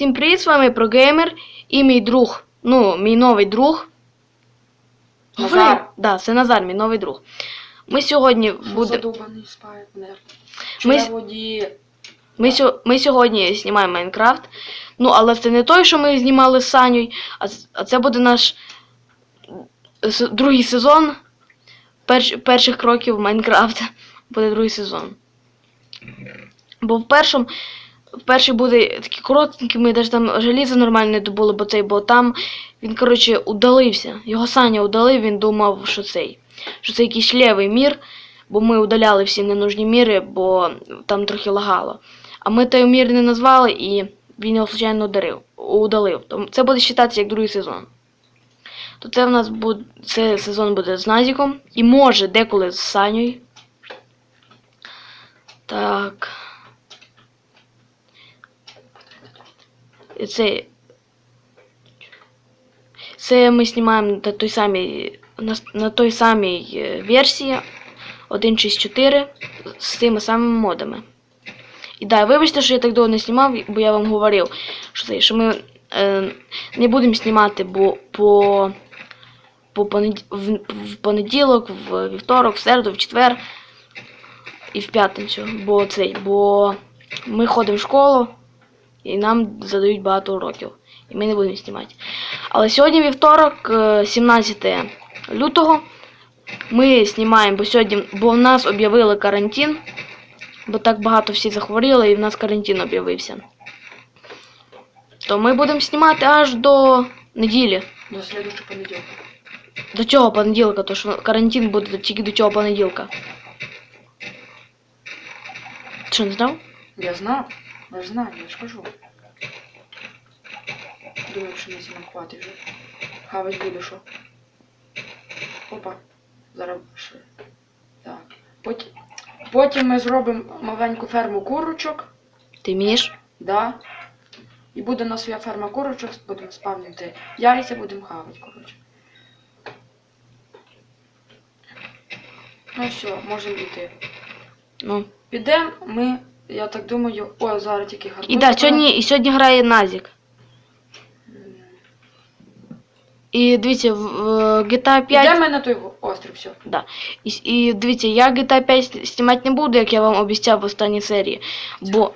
Всім привіт, з вами ProGamer і мій друг. Ну, мій новий друг. Назар. Да, це Назар, мій новий друг. Ми сьогодні будемо. Ми Ми... с- воді. Ми, сьо- ми сьогодні знімаємо Майнкрафт. Ну, але це не той, що ми знімали з Саню, а, це буде наш с- другий сезон перш, перших кроків Майнкрафта. Буде другий сезон. Бо в першому. Перший буде такий коротенький, ми навіть там желізо нормально не добули, бо цей, бо там він, коротше, удалився. Його Саня удалив, він думав, що цей. Що це якийсь лівий мір, бо ми удаляли всі ненужні міри, бо там трохи лагало. А ми той мір не назвали і він його случайно ударив, удалив. Тому це буде вважатися як другий сезон. То це в нас буде це сезон буде з Назіком і може деколи з Санєю. Так. І Це, це ми знімаємо на той самій, на, на той самій е, версії 1.6.4 з тими самими модами. І да, вибачте, що я так довго не знімав, бо я вам говорив, що, це, що ми е, не будемо знімати бо, по, по понед... в, в понеділок, в вівторок, в середу, в четвер і в п'ятницю. Бо цей, бо ми ходимо в школу і нам задають багато уроків. І ми не будемо знімати. Але сьогодні вівторок, е, 17 лютого, ми знімаємо, бо сьогодні, бо в нас об'явили карантин, бо так багато всі захворіли і в нас карантин об'явився. То ми будемо знімати аж до неділі. До слідчого понеділка. До цього понеділка, то що карантин буде тільки до цього понеділка. Що, не знав? Я знав. Я ж знаю, я ж кажу. Думаю, що мені нам хватить вже. Хавать буду, що. Опа. Зараз ще. Так. Потім, потім ми зробимо маленьку ферму курочок. Ти вмієш? Да. І буде у нас своя ферма курочок, будемо спавнити яйця, будемо хавати, коротше. Ну все, можемо йти. Ну. Підемо, ми, я так думаю, о, зараз тільки гарбуз. І да, сьогодні, і сьогодні грає Назік. І дивіться, в GTA 5. Йдемо на той острів, все. Да. І, і дивіться, я GTA 5 знімати не буду, як я вам обіцяв в останній серії. Бо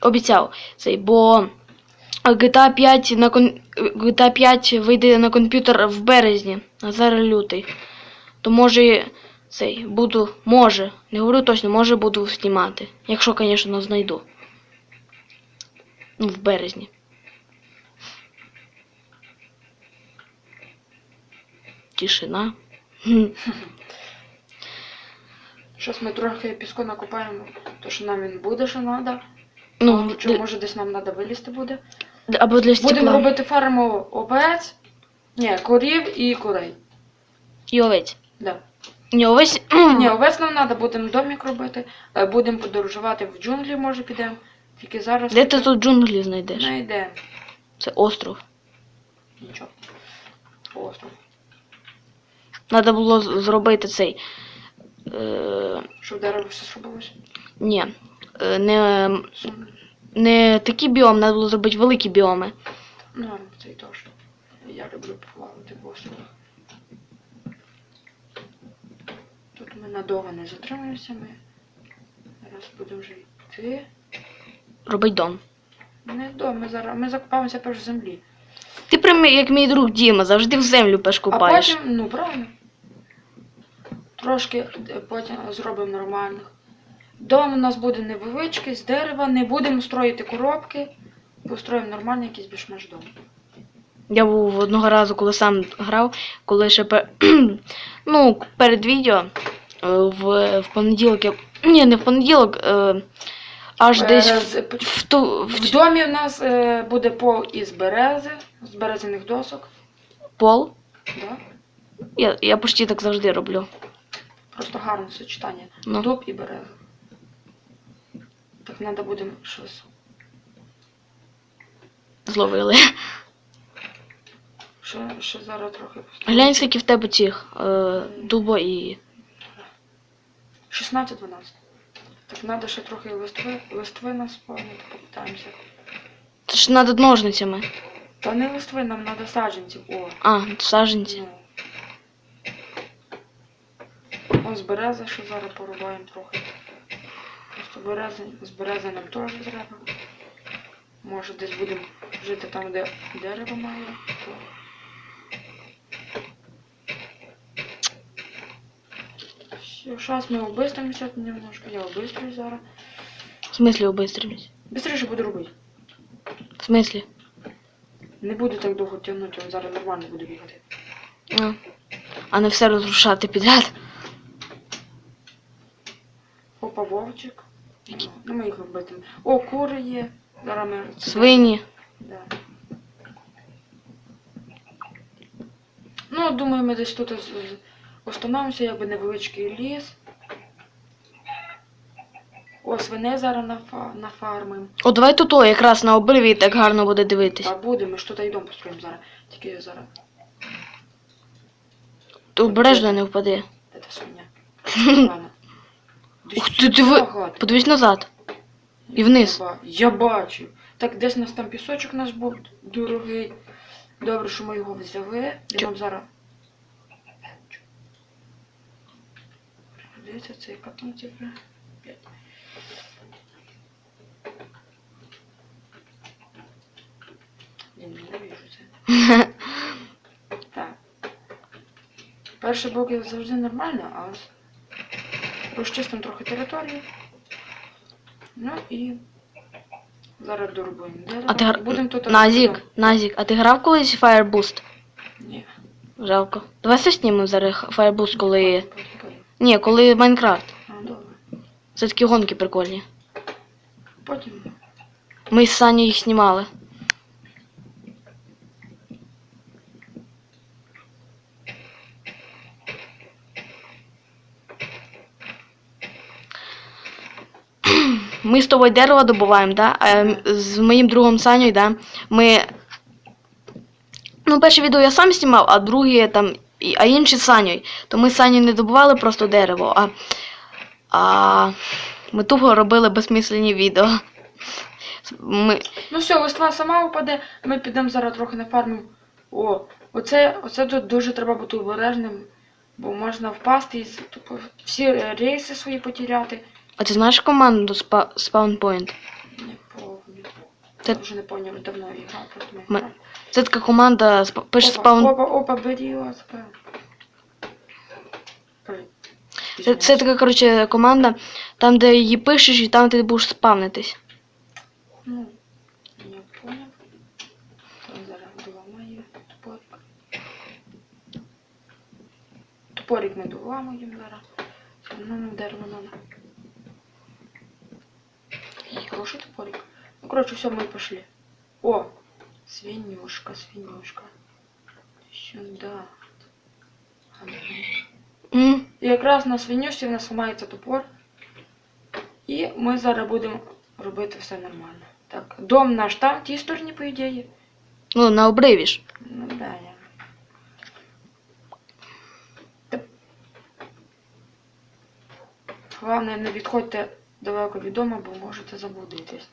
обіцяв цей, бо GTA 5 на кон... GTA 5 вийде на комп'ютер в березні, а зараз лютий. То може цей буду, може, не говорю точно, може буду знімати. Якщо, звісно, знайду. Ну, в березні. Тишина. Щось ми трохи піску накопаємо, то що нам він буде, що треба. Ну, чи для- може десь нам треба вилізти буде. або для стекла. Будемо робити ферму овець, ні, корів і курей. І овець. Да. Ні, овець. Ні, овець нам треба, будемо домик робити, е, будемо подорожувати в джунглі, може підемо. Тільки зараз Де ти тут джунглі знайдеш? не. Це остров. Нічого. Остров. Треба було з- зробити цей. Е, Щоб дерево все зробилося. ні. Е, не, Сум- не такий біом, треба було зробити великі біоми. Ну, це і точно. Я люблю плавати в острові. Тут ми надовго не затримуємося, ми зараз будемо вже йти. Робить дом. Не до, ми зараз ми закопаємося перш в землі. Ти прям як мій друг Діма, завжди в землю пеш А купаєш. потім, ну правильно. Трошки е, потім зробимо нормальних. Дом у нас буде невеличкий, з дерева, не будемо строїти коробки. Построїмо нормальний якийсь більш-менш дом. Я був одного разу, коли сам грав, коли ще пер... ну, перед відео в, в понеділок я. Ні, не в понеділок, е, аж десь Е, з- в ту в В домі у нас е, буде пол із берези, з березяних досок. пол. Да? Я, я почти так завжди роблю. Просто гарне сочетання. Ну. Дуб і береза. Так треба буде щось. Зловили. Ще, ще зараз трохи. Глянь, скільки в тебе цих е, дубо і. 16-12. Так треба ще трохи листви, листви наспавнити, попитаємося. Це ж треба ножницями. Та не листви, нам треба саджанців. О, А, саженці. ну. Ось береза, що зараз порубаємо трохи. Просто берези, з берези нам теж треба. Може десь будемо жити там, де дерево має. То... Все, сейчас мы убыстримся немножко. Я убыстрюсь зараз. В смислі обистрімось? Быстріше буду робити. В смислі? Не буду так довго тягнути, він зараз нормально буде бігати. А. а не все розрушати підряд. Опа, вовчик. Ну, ми їх вбитимо. О, кури є. Зараз ми. Свині. Да. Ну, думаю, ми десь тут з- з- остановимося, якби невеличкий ліс. О, свиней зараз нафа... нафармимо. О, давай тут о, якраз на обриві так гарно буде дивитись. Та буде, ми ж тут і построїмо зараз. Тільки я зараз. То обережно не впаде. Де та свиня? Ладно. Ух ти, Багато. Подивись назад. І вниз. Я, ба- я бачу. Так, десь у нас там пісочок наш був дорогий. Добре, що ми його взяли. Він Чо- нам зараз. Дивіться, це яка там цифра? П'ять. Я ненавижу це. Так. Перший блок я завжди нормально, а ось розчистимо трохи територію. Ну і зараз дорубуємо. А ти гра... Будемо тут Назік, Назік, а ти грав колись в Fireboost? дом. Ні. Жалко. Давай все знімемо зараз Fireboost, коли. Ні, коли Майнкрафт. А, добре. Це такі гонки прикольні. Потім. Ми з Саню їх знімали. Ми з тобою дерево добуваємо, да? А з моїм другом Саню, да? Ми. Ну, перше відео я сам знімав, а друге там. А інші Саню. То ми Саню не добували просто дерево, а. А ми тупо робили безсмислені відео. Ми, Ну все, листва сама упаде, ми підемо зараз трохи на фарму. О, оце, оце тут дуже треба бути обережним, бо можна впасти і тупо всі рейси свої потеряти. А ти знаєш команду спа- Point? Не помню. Це- Я вже не пам'ятаю, давно я грав, ми Ми- Це така команда спа- пише Опа, Spawn. опа, опа, бери ласка. Кажи. Це, це така, коротше, команда, там, де її пишеш, і там ти будеш спавнитись. Ну, я понял. Я зараз доламаю топорик. Топорик ми доламуємо зараз. Ну, ну, дерево надо. Хороший топорик. Ну, короче, все, мы пошли. О, свинюшка, свинюшка. Сюда. І якраз на свинюшці в нас ламається топор. І ми зараз будемо робити все нормально. Так, дом наш там, в тій стороні, по ідеї. Ну, на обриві ж. Ну да, я. Головне, не відходьте далеко від дому, бо можете заблудитись.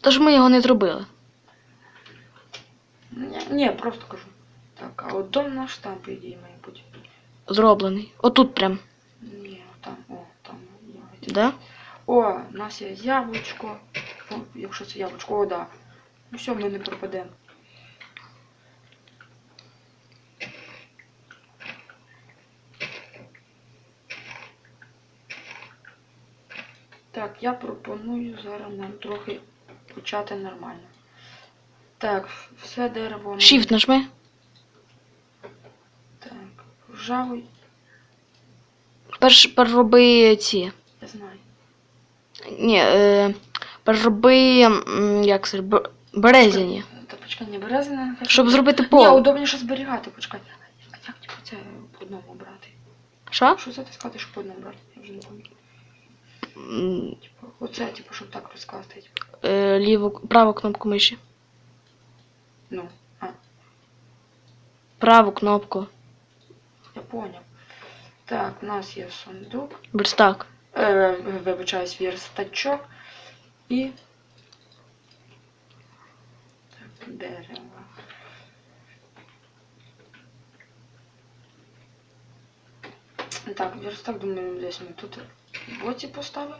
Тож ми його не зробили. Ні, ні, просто кажу. Так, а от дом наш там, по ідеї, має бути. Зроблений. Отут прям. Ні, там, о, там. ягоді. Да? О, у нас є яблучко. О, якщо це яблучко, о, да. Ну все, ми не пропадемо. Так, я пропоную зараз нам трохи почати нормально. Так, все дерево. Shift нажми. Так, ржавий, Перш перероби ці. я знаю. Ні, е, перероби. Як це? б- Березяні. Та почекай, не березина. Щоб зробити Ні, пол. удобніше зберігати, почекай. А як типу це по одному брати? Що? Що це ти сказати, що по одному брати? Я вже не пам'ятаю. Типу, оце, типу, щоб так розкласти. Типу. е, Ліву, праву кнопку миші. Ну, а, Праву кнопку. я поняв. Так, у нас є сундук. Верстак. Е, вибачаюсь, верстачок. І. дерева. Так, верстак, думаю, десь ми тут в боці поставимо.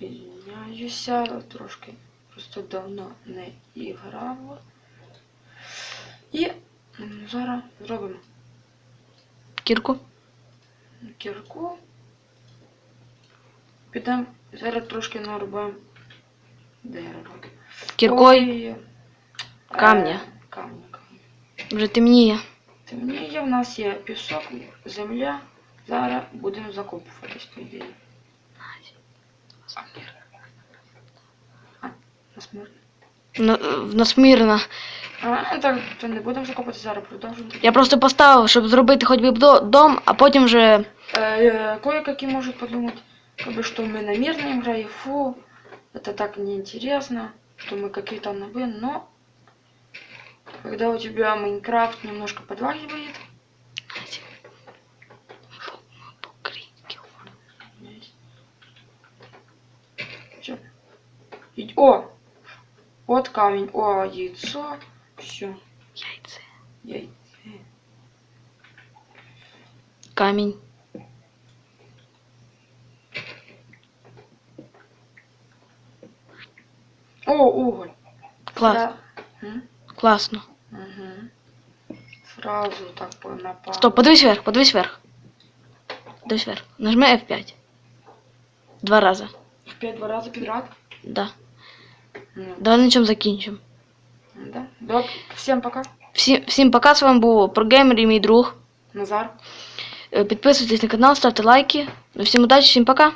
Извиняюся, трошки просто давно не іграв. І зараз зробимо Кірку. кірку. Підемо зараз трошки нарубаємо дерево. Кіркою е, камня. камня, камня. вже темніє. Темніє, в нас є пісок, земля. Зараз будемо закопуватись, по ідеї. А, насмір. На- Насмірно. А, так, то не будемо закопувати, зараз продовжимо. Я просто поставив, щоб зробити хоч би до- дом, а потім вже. Э, Кое-какие может подумать, как бы, что мы на мирной игре, фу, это так неинтересно, что мы какие-то нобы, но когда у тебя Майнкрафт немножко подваливает, И- О! Вот камень, о, яйцо, все, Яйце. яйце. Камінь. О, уголь. Клас. М? Класно. Мгм. Сразу так напал. Стоп, подивись вверх, подивись вверх. Подивись вверх. Нажми F5. Два рази. В пять два раза подряд? Да. Ну, Давай на цьому закінчимо. да. Да, всем пока. Всім, всім пока, з вами був ProGamer і мій друг. Назар. Подписывайтесь Підписуйтесь на канал, ставте лайки. Всем Всім удачі, всім пока.